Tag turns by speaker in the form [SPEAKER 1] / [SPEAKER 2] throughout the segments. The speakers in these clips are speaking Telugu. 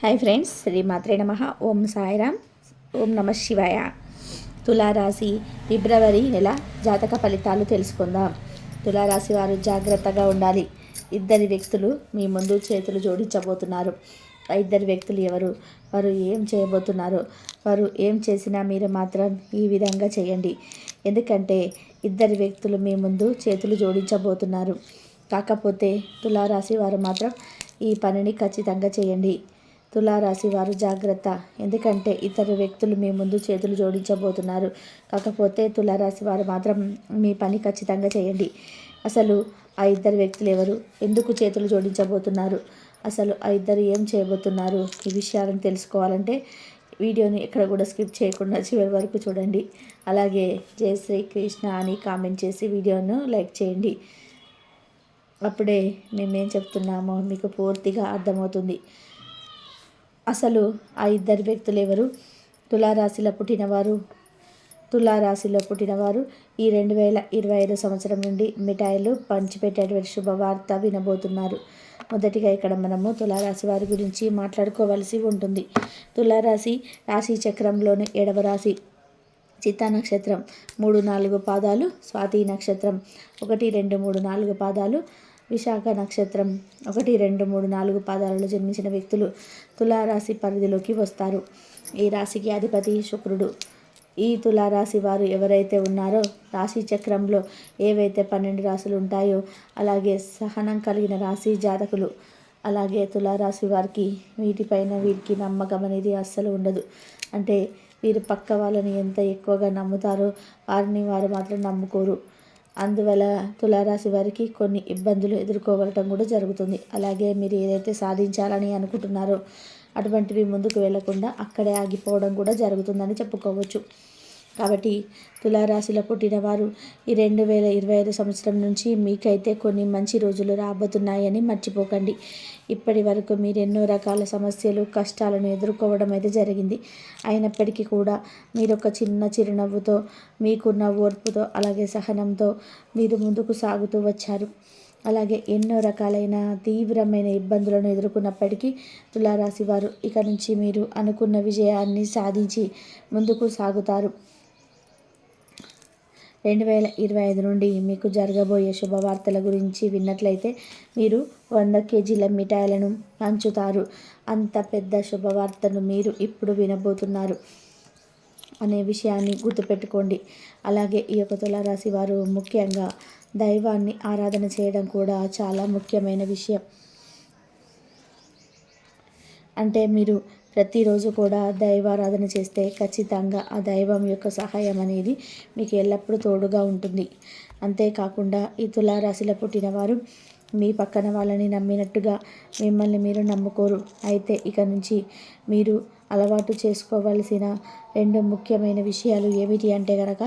[SPEAKER 1] హాయ్ ఫ్రెండ్స్ శ్రీ మాత్రే నమ ఓం సాయిరామ్ ఓం నమ శివాయ తులారాశి ఫిబ్రవరి నెల జాతక ఫలితాలు తెలుసుకుందాం. తులారాశి వారు జాగ్రత్తగా ఉండాలి. ఇద్దరి వ్యక్తులు మీ ముందు చేతులు జోడించబోతున్నారు. ఆ ఇద్దరు వ్యక్తులు ఎవరు? వారు ఏం చేయబోతున్నారు? వారు ఏం చేసినా మీరు మాత్రం ఈ విధంగా చేయండి. ఎందుకంటే ఇద్దరు వ్యక్తులు మీ ముందు చేతులు జోడించబోతున్నారు. కాకపోతే తులారాశి వారు మాత్రం ఈ పనిని ఖచ్చితంగా చేయండి. తులారాశి వారు జాగ్రత్త. ఎందుకంటే ఇతర వ్యక్తులు మీ ముందు చేతులు జోడించబోతున్నారు. కాకపోతే తులారాశి వారు మాత్రం మీ పని ఖచ్చితంగా చేయండి. అసలు ఆ ఇద్దరు వ్యక్తులు ఎవరు? ఎందుకు చేతులు జోడించబోతున్నారు? అసలు ఆ ఇద్దరు ఏం చేయబోతున్నారు? ఈ విషయాలను తెలుసుకోవాలంటే వీడియోని ఎక్కడ కూడా స్కిప్ చేయకుండా చివరి వరకు చూడండి. అలాగే జై శ్రీ కృష్ణ అని కామెంట్ చేసి వీడియోను లైక్ చేయండి. అప్పుడే మేమేం చెప్తున్నామో మీకు పూర్తిగా అర్థమవుతుంది. అసలు ఆ ఇద్దరు వ్యక్తులు ఎవరు? తులారాశిలో పుట్టినవారు? తులారాశిలో పుట్టినవారు ఈ రెండు వేల ఇరవై ఐదు సంవత్సరం నుండి మిఠాయిలు పంచిపెట్టేటువంటి శుభవార్త వినబోతున్నారు. మొదటిగా ఇక్కడ మనము తులారాశి వారి గురించి మాట్లాడుకోవలసి ఉంటుంది. తులారాశి రాశి చక్రంలోని ఏడవ రాశి చిత్తా నక్షత్రం. మూడు నాలుగు పాదాలు స్వాతి నక్షత్రం. ఒకటి రెండు మూడు నాలుగు పాదాలు విశాఖ నక్షత్రం ఒకటి రెండు మూడు నాలుగు పాదాలలో జన్మించిన వ్యక్తులు తులారాశి పరిధిలోకి వస్తారు. ఈ రాశికి అధిపతి శుక్రుడు. ఈ తులారాశి వారు ఎవరైతే ఉన్నారో రాశి చక్రంలో ఏవైతే పన్నెండు రాశులు ఉంటాయో అలాగే సహనం కలిగిన రాశి జాతకులు అలాగే తులారాశి వారికి వీటిపైన వీరికి నమ్మకం అనేది అస్సలు ఉండదు. అంటే వీరు పక్క వాళ్ళని ఎంత ఎక్కువగా నమ్ముతారో వారిని వారు మాత్రం నమ్ముకోరు. అందువల్ల తులారాశి వారికి కొన్ని ఇబ్బందులు ఎదుర్కోవటం కూడా జరుగుతుంది. అలాగే మీరు ఏదైతే సాధించాలని అనుకుంటున్నారో అటువంటివి ముందుకు వెళ్ళకుండా అక్కడే ఆగిపోవడం కూడా జరుగుతుందని చెప్పుకోవచ్చు. కాబట్టి తులారాశిలో పుట్టిన వారు ఈ రెండు వేల ఇరవై ఐదు సంవత్సరం నుంచి మీకైతే కొన్ని మంచి రోజులు రాబోతున్నాయని మర్చిపోకండి. ఇప్పటి వరకు మీరు ఎన్నో రకాల సమస్యలు కష్టాలను ఎదుర్కోవడం అయితే జరిగింది. అయినప్పటికీ కూడా మీరు ఒక చిన్న చిరునవ్వుతో మీకున్న ఓర్పుతో అలాగే సహనంతో మీరు ముందుకు సాగుతూ వచ్చారు. అలాగే ఎన్నో రకాలైన తీవ్రమైన ఇబ్బందులను ఎదుర్కొన్నప్పటికీ తులారాశి వారు ఇక నుంచి మీరు అనుకున్న విజయాన్ని సాధించి ముందుకు సాగుతారు. రెండు వేల ఇరవై ఐదు నుండి మీకు జరగబోయే శుభవార్తల గురించి విన్నట్లయితే మీరు వంద కేజీల మిఠాయిలను పంచుతారు. అంత పెద్ద శుభవార్తను మీరు ఇప్పుడు వినబోతున్నారు అనే విషయాన్ని గుర్తుపెట్టుకోండి. అలాగే ఈ యొక్క తులారాశి వారు ముఖ్యంగా దైవాన్ని ఆరాధన చేయడం కూడా చాలా ముఖ్యమైన విషయం. అంటే మీరు ప్రతిరోజు కూడా దైవారాధన చేస్తే ఖచ్చితంగా ఆ దైవం యొక్క సహాయం అనేది మీకు ఎల్లప్పుడూ తోడుగా ఉంటుంది. అంతేకాకుండా ఈ తులారాశిలో పుట్టినవారు మీ పక్కన వాళ్ళని నమ్మినట్టుగా మిమ్మల్ని మీరు నమ్ముకోరు. అయితే ఇక నుంచి మీరు అలవాటు చేసుకోవలసిన రెండు ముఖ్యమైన విషయాలు ఏమిటి అంటే కనుక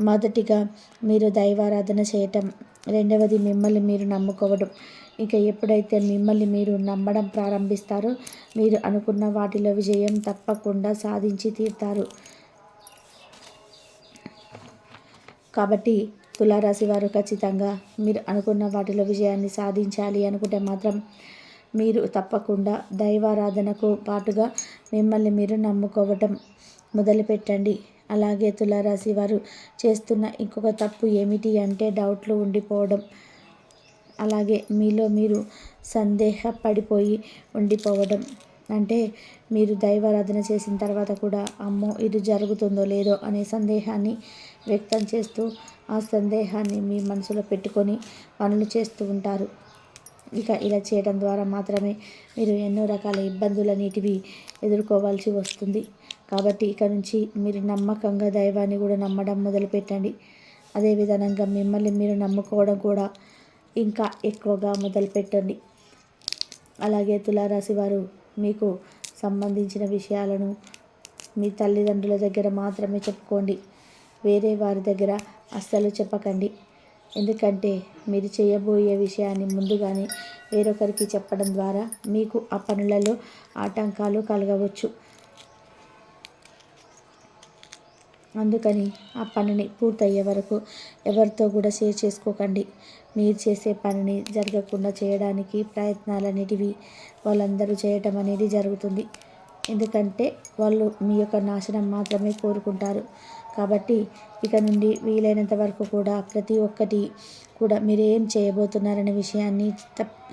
[SPEAKER 1] మొదటిగా మీరు దైవారాధన చేయటం రెండవది మిమ్మల్ని మీరు నమ్ముకోవడం. ఇక ఎప్పుడైతే మిమ్మల్ని మీరు నమ్మడం ప్రారంభిస్తారో మీరు అనుకున్న వాటిలో విజయం తప్పకుండా సాధించి తీరుతారు. కాబట్టి తులారాశి వారు ఖచ్చితంగా మీరు అనుకున్న వాటిలో విజయాన్ని సాధించాలి అనుకుంటే మాత్రం మీరు తప్పకుండా దైవారాధనకు పాటుగా మిమ్మల్ని మీరు నమ్ముకోవటం మొదలుపెట్టండి. అలాగే తులారాశి వారు చేస్తున్న ఇంకొక తప్పు ఏమిటి అంటే డౌట్లు ఉండిపోవడం. అలాగే మీలో మీరు సందేహపడిపోయి ఉండిపోవడం. అంటే మీరు దైవారాధన చేసిన తర్వాత కూడా అమ్మో ఇది జరుగుతుందో లేదో అనే సందేహాన్ని వ్యక్తం చేస్తూ ఆ సందేహాన్ని మీ మనసులో పెట్టుకొని పనులు చేస్తూ ఉంటారు. ఇక ఇలా చేయడం ద్వారా మాత్రమే మీరు ఎన్నో రకాల ఇబ్బందులన్నిటివి ఎదుర్కోవాల్సి వస్తుంది. కాబట్టి ఇక నుంచి మీరు నమ్మకంగా దైవాన్ని కూడా నమ్మడం మొదలుపెట్టండి. అదేవిధంగా మిమ్మల్ని మీరు నమ్ముకోవడం కూడా ఇంకా ఎక్కువగా మొదలుపెట్టండి. అలాగే తులారాశి వారు మీకు సంబంధించిన విషయాలను మీ తల్లిదండ్రుల దగ్గర మాత్రమే చెప్పుకోండి. వేరే వారి దగ్గర అస్సలు చెప్పకండి. ఎందుకంటే మీరు చేయబోయే విషయాన్ని ముందుగానే వేరొకరికి చెప్పడం ద్వారా మీకు ఆ పనులలో ఆటంకాలు కలగవచ్చు. అందుకని ఆ పనిని పూర్తయ్యే వరకు ఎవరితో కూడా షేర్ చేసుకోకండి. మీరు చేసే పనిని జరగకుండా చేయడానికి ప్రయత్నాలన్నిటివి వాళ్ళందరూ చేయటం అనేది జరుగుతుంది. ఎందుకంటే వాళ్ళు మీ యొక్క నాశనం మాత్రమే కోరుకుంటారు. కాబట్టి ఇక నుండి వీలైనంత వరకు కూడా ప్రతి ఒక్కటి కూడా మీరు ఏం చేయబోతున్నారనే విషయాన్ని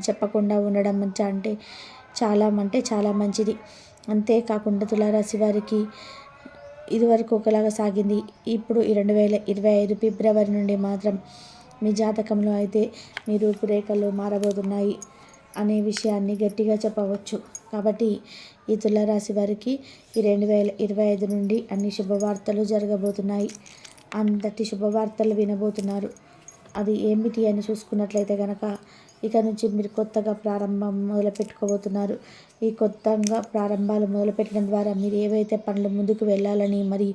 [SPEAKER 1] చెప్పకుండా ఉండడం మంచి అంటే చాలా అంటే చాలా మంచిది. అంతేకాకుండా తులారాశి వారికి ఇదివరకు ఒకలాగా సాగింది. ఇప్పుడు రెండు వేల ఇరవై ఐదు ఫిబ్రవరి నుండి మాత్రం మీ జాతకంలో అయితే మీ రూపురేఖలు మారబోతున్నాయి అనే విషయాన్ని గట్టిగా చెప్పవచ్చు. కాబట్టి ఈ తులారాశి వారికి ఈ రెండు వేల ఇరవై ఐదు నుండి అన్ని శుభవార్తలు జరగబోతున్నాయి. అంతటి శుభవార్తలు వినబోతున్నారు. అది ఏమిటి అని చూసుకున్నట్లయితే కనుక ఇక నుంచి మీరు కొత్తగా ప్రారంభం మొదలుపెట్టుకోబోతున్నారు. ఈ కొత్తగా ప్రారంభాలు మొదలుపెట్టడం ద్వారా మీరు ఏవైతే పనులు ముందుకు వెళ్ళాలని మరి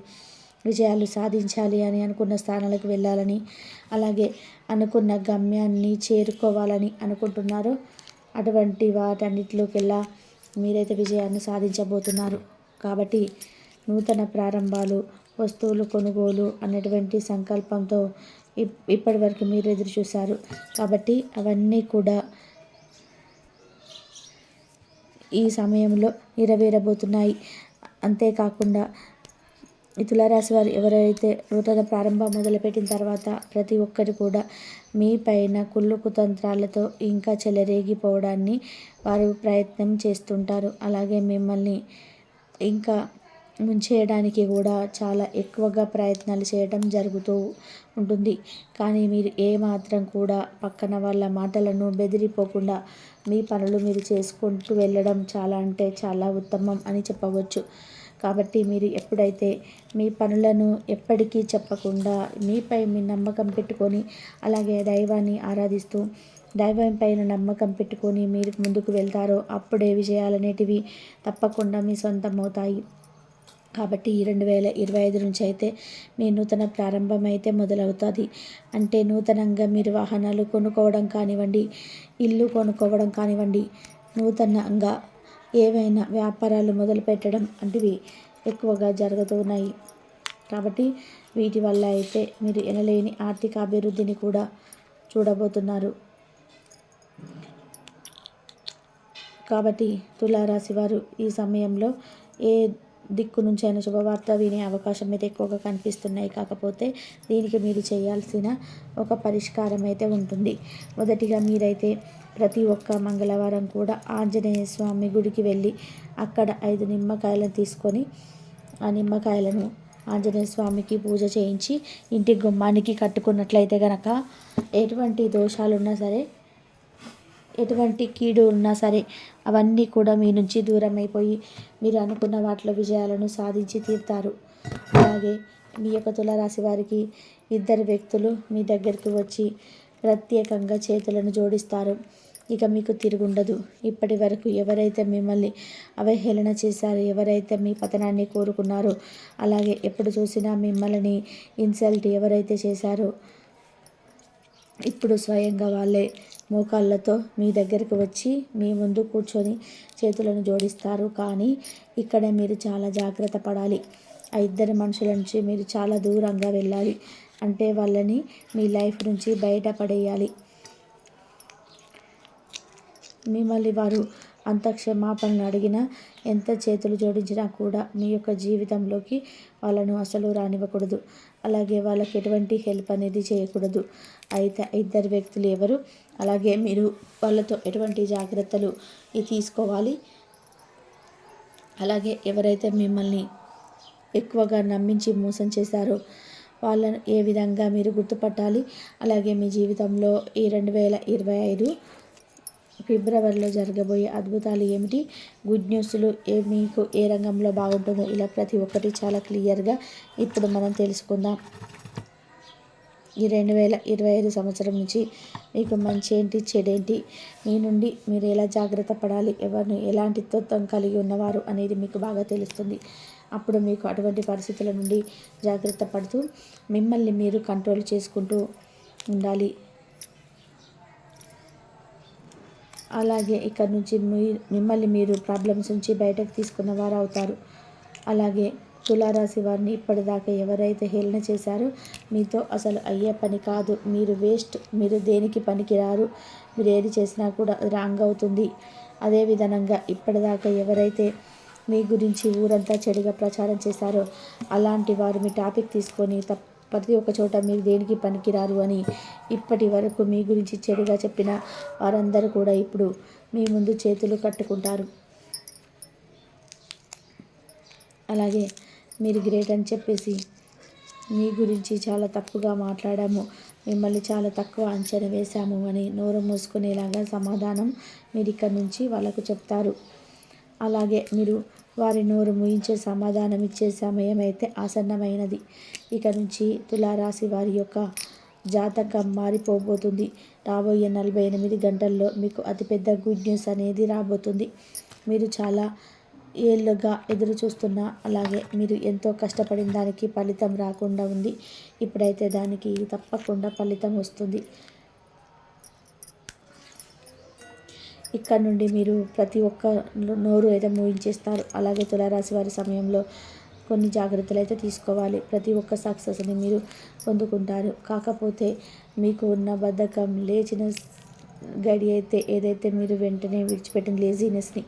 [SPEAKER 1] విజయాలు సాధించాలి అని అనుకున్న స్థానాలకు వెళ్ళాలని అలాగే అనుకున్న గమ్యాన్ని చేరుకోవాలని అనుకుంటున్నారో. అటువంటి వాటన్నిటిలోకెల్లా మీరైతే విజయాన్ని సాధించబోతున్నారు. కాబట్టి నూతన ప్రారంభాలు వస్తువులు కొనుగోలు అనేటువంటి సంకల్పంతో ఇప్పటి వరకు మీరు ఎదురు చూశారు. కాబట్టి అవన్నీ కూడా ఈ సమయంలో నెరవేరబోతున్నాయి. అంతేకాకుండా తులారాశి వారు ఎవరైతే నూతన ప్రారంభం మొదలుపెట్టిన తర్వాత ప్రతి ఒక్కరు కూడా మీ పైన కుళ్ళు కుతంత్రాలతో ఇంకా చెలరేగిపోవడాన్ని వారు ప్రయత్నం చేస్తుంటారు. అలాగే మిమ్మల్ని ఇంకా ముంచేయడానికి కూడా చాలా ఎక్కువగా ప్రయత్నాలు చేయడం జరుగుతూ ఉంటుంది. కానీ మీరు ఏమాత్రం కూడా పక్కన వాళ్ళ మాటలను బెదిరిపోకుండా మీ పనులు మీరు చేసుకుంటూ వెళ్ళడం చాలా అంటే చాలా ఉత్తమం అని చెప్పవచ్చు. కాబట్టి మీరు ఎప్పుడైతే మీ పనులను ఎప్పటికీ చెప్పకుండా మీపై మీ నమ్మకం పెట్టుకొని అలాగే దైవాన్ని ఆరాధిస్తూ దైవం పైన నమ్మకం పెట్టుకొని మీరు ముందుకు వెళ్తారో అప్పుడే విజయాలనేటివి తప్పకుండా మీ సొంతం అవుతాయి కాబట్టి ఈ రెండు వేల ఇరవై ఐదు నుంచి అయితే మీ నూతన ప్రారంభం అయితే మొదలవుతుంది. అంటే నూతనంగా మీరు వాహనాలు కొనుక్కోవడం కానివ్వండి ఇల్లు కొనుక్కోవడం కానివ్వండి నూతనంగా ఏవైనా వ్యాపారాలు మొదలు పెట్టడం వంటివి ఎక్కువగా జరుగుతున్నాయి కాబట్టి వీటి వల్ల అయితే మీరు ఎనలేని ఆర్థిక అభివృద్ధిని కూడా చూడబోతున్నారు. కాబట్టి తులారాశి వారు ఈ సమయంలో ఏ దిక్కు నుంచి అయిన శుభవార్త వినే అవకాశం అయితే ఎక్కువగా కనిపిస్తున్నాయి. కాకపోతే దీనికి మీరు చేయాల్సిన ఒక పరిష్కారం అయితే ఉంటుంది. మొదటిగా మీరైతే ప్రతి ఒక్క మంగళవారం కూడా ఆంజనేయ స్వామి గుడికి వెళ్ళి అక్కడ ఐదు నిమ్మకాయలను తీసుకొని ఆ నిమ్మకాయలను ఆంజనేయ స్వామికి పూజ చేయించి ఇంటి గుమ్మానికి కట్టుకున్నట్లయితే కనుక ఎటువంటి దోషాలున్నా సరే ఎటువంటి కీడు ఉన్నా సరే అవన్నీ కూడా మీ నుంచి దూరం అయిపోయి మీరు అనుకున్న వాటిలో విజయాలను సాధించి తీరుతారు. అలాగే మీ యొక్క తులారాశి వారికి ఇద్దరు వ్యక్తులు మీ దగ్గరికి వచ్చి ప్రత్యేకంగా చేతులను జోడిస్తారు. ఇక మీకు తిరుగుండదు. ఇప్పటి వరకు ఎవరైతే మిమ్మల్ని అవహేళన చేశారో ఎవరైతే మీ పతనాన్ని కోరుకున్నారో అలాగే ఎప్పుడు చూసినా మిమ్మల్ని ఇన్సల్ట్ ఎవరైతే చేశారో ఇప్పుడు స్వయంగా వాళ్ళే మోకాళ్ళతో మీ దగ్గరకు వచ్చి మీ ముందు కూర్చొని చేతులను జోడిస్తారు. కానీ ఇక్కడ మీరు చాలా జాగ్రత్త పడాలి. ఆ ఇద్దరు మనుషుల నుంచి మీరు చాలా దూరంగా వెళ్ళాలి. అంటే వాళ్ళని మీ లైఫ్ నుంచి బయటపడేయాలి. మిమ్మల్ని వారు అంత క్షమాపణలు అడిగినా ఎంత చేతులు జోడించినా కూడా మీ యొక్క జీవితంలోకి వాళ్ళను అసలు రానివ్వకూడదు. అలాగే వాళ్ళకి ఎటువంటి హెల్ప్ అనేది చేయకూడదు. అయితే ఇద్దరు వ్యక్తులు ఎవరు? అలాగే మీరు వాళ్ళతో ఎటువంటి జాగ్రత్తలు తీసుకోవాలి? అలాగే ఎవరైతే మిమ్మల్ని ఎక్కువగా నమ్మించి మోసం చేశారో వాళ్ళను ఏ విధంగా మీరు గుర్తుపట్టాలి? అలాగే మీ జీవితంలో ఈ రెండు వేల ఇరవై ఐదు ఫిబ్రవరిలో జరగబోయే అద్భుతాలు ఏమిటి? గుడ్ న్యూస్లు ఏ మీకు ఏ రంగంలో బాగుంటుందో ఇలా ప్రతి ఒక్కటి చాలా క్లియర్గా ఇప్పుడు మనం తెలుసుకుందాం. ఈ రెండు వేల ఇరవై ఐదు సంవత్సరం నుంచి మీకు మంచి ఏంటి చెడేంటి? మీ నుండి మీరు ఎలా జాగ్రత్త పడాలి? ఎవరిని ఎలాంటి తత్వం కలిగి ఉన్నవారు అనేది మీకు బాగా తెలుస్తుంది. అప్పుడు మీకు అటువంటి పరిస్థితుల నుండి జాగ్రత్త పడుతూ మిమ్మల్ని మీరు కంట్రోల్ చేసుకుంటూ ఉండాలి. అలాగే ఇక్కడ నుంచి మీ మిమ్మల్ని మీరు ప్రాబ్లమ్స్ నుంచి బయటకు తీసుకున్న వారు అవుతారు. అలాగే తులారాశి వారిని ఇప్పటిదాకా ఎవరైతే హేళన చేశారో మీతో అసలు అయ్యే పని కాదు. మీరు వేస్ట్ మీరు దేనికి పనికిరారు? మీరు ఏది చేసినా కూడా రాంగ్ అవుతుంది. అదే విధంగా ఇప్పటిదాకా ఎవరైతే మీ గురించి ఊరంతా చెడుగా ప్రచారం చేశారో అలాంటి వారు మీ టాపిక్ తీసుకొని తప్ప ప్రతి ఒక్క చోట మీరు దేనికి పనికిరారు అని ఇప్పటి వరకు మీ గురించి చెడుగా చెప్పిన వారందరూ కూడా ఇప్పుడు మీ ముందు చేతులు కట్టుకుంటారు. అలాగే మీరు గ్రేట్ అని చెప్పేసి మీ గురించి చాలా తప్పుగా మాట్లాడాము. మిమ్మల్ని చాలా తక్కువ అంచనా వేశాము అని నోరు మూసుకునేలాగా సమాధానం మీరు ఇక్కడ నుంచి వాళ్ళకు చెప్తారు. అలాగే మీరు వారి నోరు ముయించే సమాధానం ఇచ్చే సమయం అయితే ఆసన్నమైనది. ఇక నుంచి తులారాశి వారి యొక్క జాతకం మారిపోబోతుంది. రాబోయే నలభై ఎనిమిది గంటల్లో మీకు అతిపెద్ద గుడ్ న్యూస్ అనేది రాబోతుంది. మీరు చాలా ఏళ్ళుగా ఎదురు చూస్తున్న అలాగే మీరు ఎంతో కష్టపడిన దానికి ఫలితం రాకుండా ఉంది. ఇప్పుడైతే దానికి తప్పకుండా ఫలితం వస్తుంది. ఇక్కడ నుండి మీరు ప్రతి ఒక్క నోరు అయితే మూయించేస్తారు. అలాగే తులారాశి వారి సమయంలో కొన్ని జాగ్రత్తలు అయితే తీసుకోవాలి. ప్రతి ఒక్క సక్సెస్ని మీరు పొందుకుంటారు. కాకపోతే మీకు ఉన్న బద్ధకం లేచిన గడి అయితే ఏదైతే మీరు వెంటనే విడిచిపెట్టిన లేజీనెస్ని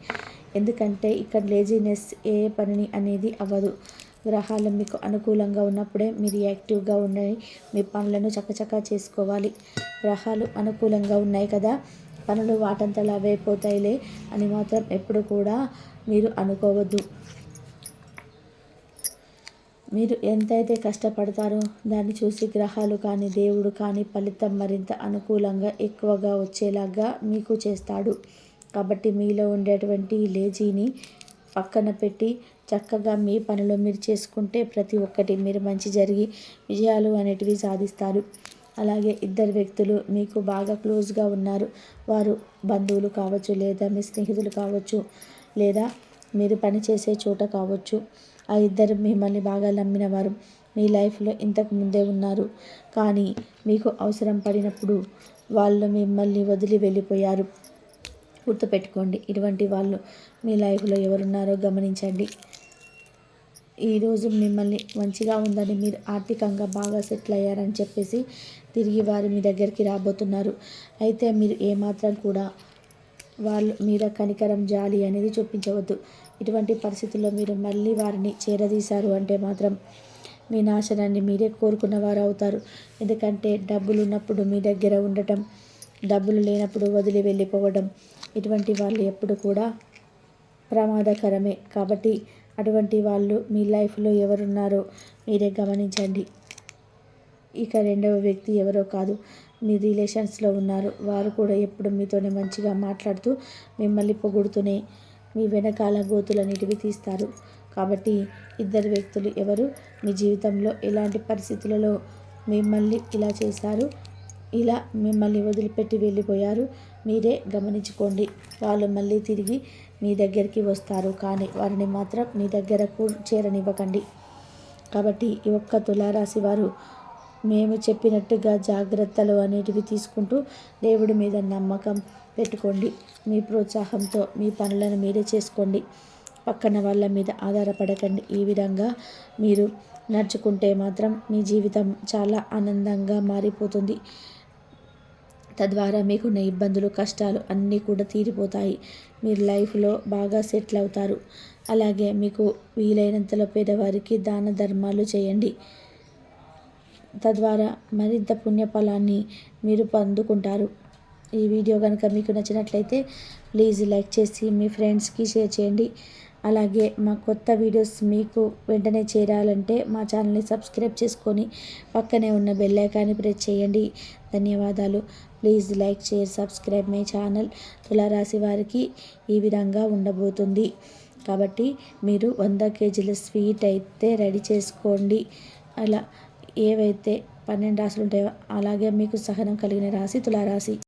[SPEAKER 1] ఎందుకంటే ఇక్కడ లేజీనెస్ ఏ పనిని అనేది అవ్వదు. గ్రహాలు మీకు అనుకూలంగా ఉన్నప్పుడే మీరు యాక్టివ్గా ఉండని మీ పనులను చక్కచక్క చేసుకోవాలి. గ్రహాలు అనుకూలంగా ఉన్నాయి కదా పనులు వాటంతలా అవైపోతాయిలే అని మాత్రం ఎప్పుడు కూడా మీరు అనుకోవద్దు. మీరు ఎంతైతే కష్టపడతారో దాన్ని చూసి గ్రహాలు కానీ దేవుడు కానీ ఫలితం మరింత అనుకూలంగా ఎక్కువగా వచ్చేలాగా మీకు చేస్తాడు. కాబట్టి మీలో ఉండేటువంటి లేజీని పక్కన పెట్టి చక్కగా మీ పనులు మీరు చేసుకుంటే ప్రతి ఒక్కటి మీరు మంచి జరిగి విజయాలు అనేటివి సాధిస్తారు. అలాగే ఇద్దరు వ్యక్తులు మీకు బాగా క్లోజ్గా ఉన్నారు. వారు బంధువులు కావచ్చు లేదా మీ స్నేహితులు కావచ్చు లేదా మీరు పనిచేసే చోట కావచ్చు. ఆ ఇద్దరు మిమ్మల్ని బాగా నమ్మిన వారు మీ లైఫ్లో ఇంతకు ముందే ఉన్నారు. కానీ మీకు అవసరం పడినప్పుడు వాళ్ళు మిమ్మల్ని వదిలి వెళ్ళిపోయారు. గుర్తుపెట్టుకోండి ఇటువంటి వాళ్ళు మీ లైఫ్లో ఎవరున్నారో గమనించండి. ఈరోజు మిమ్మల్ని మంచిగా ఉందని మీరు ఆర్థికంగా బాగా సెటిల్ అయ్యారని చెప్పేసి తిరిగి వారు మీ దగ్గరికి రాబోతున్నారు. అయితే మీరు ఏమాత్రం కూడా వాళ్ళు మీద కనికరం జాలి అనేది చూపించవద్దు. ఇటువంటి పరిస్థితుల్లో మీరు మళ్ళీ వారిని చేరదీశారు అంటే మాత్రం మీ నాశనాన్ని మీరే కోరుకున్న వారు అవుతారు. ఎందుకంటే డబ్బులు ఉన్నప్పుడు మీ దగ్గర ఉండటం డబ్బులు లేనప్పుడు వదిలి వెళ్ళిపోవడం ఇటువంటి వాళ్ళు ఎప్పుడు కూడా ప్రమాదకరమే. కాబట్టి అటువంటి వాళ్ళు మీ లైఫ్లో ఎవరున్నారో మీరే గమనించండి. ఇక రెండవ వ్యక్తి ఎవరో కాదు. మీ రిలేషన్స్లో ఉన్నారు. వారు కూడా ఎప్పుడు మీతోనే మంచిగా మాట్లాడుతూ మిమ్మల్ని పొగుడుతూనే మీ వెనకాల గోతులన్నిటివి తీస్తారు. కాబట్టి ఇద్దరు వ్యక్తులు ఎవరు? మీ జీవితంలో ఎలాంటి పరిస్థితులలో మిమ్మల్ని ఇలా చేశారు? ఇలా మిమ్మల్ని వదిలిపెట్టి వెళ్ళిపోయారు? మీరే గమనించుకోండి. వాళ్ళు మళ్ళీ తిరిగి మీ దగ్గరికి వస్తారు. కానీ వారిని మాత్రం మీ దగ్గరకు చేరనివ్వకండి. కాబట్టి ఈ ఒక్క తులారాశి వారు మేము చెప్పినట్టుగా జాగ్రత్తలు అనేటివి తీసుకుంటూ దేవుడి మీద నమ్మకం పెట్టుకోండి. మీ ప్రోత్సాహంతో మీ పనులను మీరే చేసుకోండి. పక్కన వాళ్ళ మీద ఆధారపడకండి. ఈ విధంగా మీరు నడుచుకుంటే మాత్రం మీ జీవితం చాలా ఆనందంగా మారిపోతుంది. తద్వారా మీకున్న ఇబ్బందులు కష్టాలు అన్నీ కూడా తీరిపోతాయి. మీరు లైఫ్లో బాగా సెటిల్ అవుతారు. అలాగే మీకు వీలైనంతలో పేదవారికి దాన ధర్మాలు చేయండి. తద్వారా మరింత పుణ్యఫలాన్ని మీరు పొందుకుంటారు. ఈ వీడియో కనుక మీకు నచ్చినట్లయితే ప్లీజ్ లైక్ చేసి మీ ఫ్రెండ్స్కి షేర్ చేయండి. అలాగే మా కొత్త వీడియోస్ మీకు వెంటనే చేరాలంటే మా ఛానల్ని సబ్స్క్రైబ్ చేసుకొని పక్కనే ఉన్న బెల్ ఐకాన్ని ప్రెస్ చేయండి. ధన్యవాదాలు. Please like share subscribe my channel తులారాశి వారికి ఈ విధంగా ఉండబోతుంది. కాబట్టి మీరు వంద కేజీల స్వీట్ అయితే రెడీ చేసుకోండి. అలా ఏవైతే పన్నెండు రాశులు ఉంటాయో అలాగే మీకు సహనం కలిగిన రాశి తులారాశి.